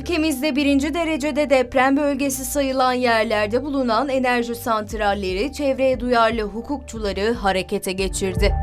Ülkemizde birinci derecede deprem bölgesi sayılan yerlerde bulunan enerji santralleri çevreye duyarlı hukukçuları harekete geçirdi.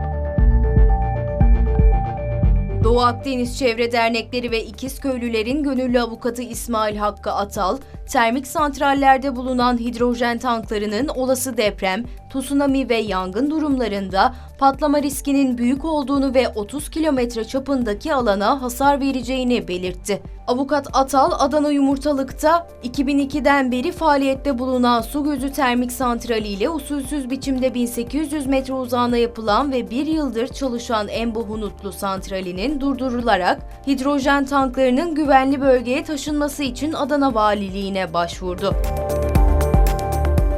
Doğu Akdeniz Çevre Dernekleri ve İkizköylülerin gönüllü avukatı İsmail Hakkı Atal, termik santrallerde bulunan hidrojen tanklarının olası deprem, tsunami ve yangın durumlarında patlama riskinin büyük olduğunu ve 30 kilometre çapındaki alana hasar vereceğini belirtti. Avukat Atal, Adana Yumurtalık'ta 2002'den beri faaliyette bulunan su gözü termik santrali ile usulsüz biçimde 1800 metre uzağına yapılan ve bir yıldır çalışan Embo Hunutlu santralinin durdurularak hidrojen tanklarının güvenli bölgeye taşınması için Adana Valiliğine başvurdu.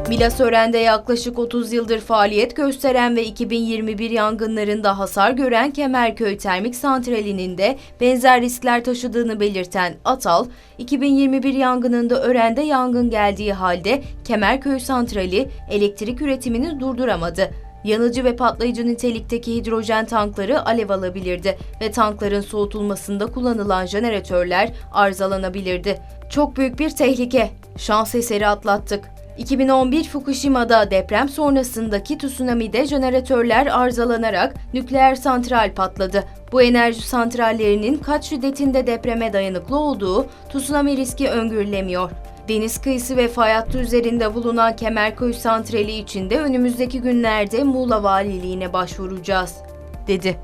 Milasören'de yaklaşık 30 yıldır faaliyet gösteren ve 2021 yangınlarında hasar gören Kemerköy Termik Santrali'nin de benzer riskler taşıdığını belirten Atal, 2021 yangınında Ören'de yangın geldiği halde Kemerköy Santrali elektrik üretimini durduramadı. Yanıcı ve patlayıcı nitelikteki hidrojen tankları alev alabilirdi ve tankların soğutulmasında kullanılan jeneratörler arızalanabilirdi. Çok büyük bir tehlike. Şans eseri atlattık. 2011 Fukushima'da deprem sonrasındaki tsunami'de jeneratörler arızalanarak nükleer santral patladı. Bu enerji santrallerinin kaç şiddetinde depreme dayanıklı olduğu tsunami riski öngörülemiyor. Deniz kıyısı ve fay hattı üzerinde bulunan Kemerköy santrali için de önümüzdeki günlerde Muğla Valiliğine başvuracağız, dedi.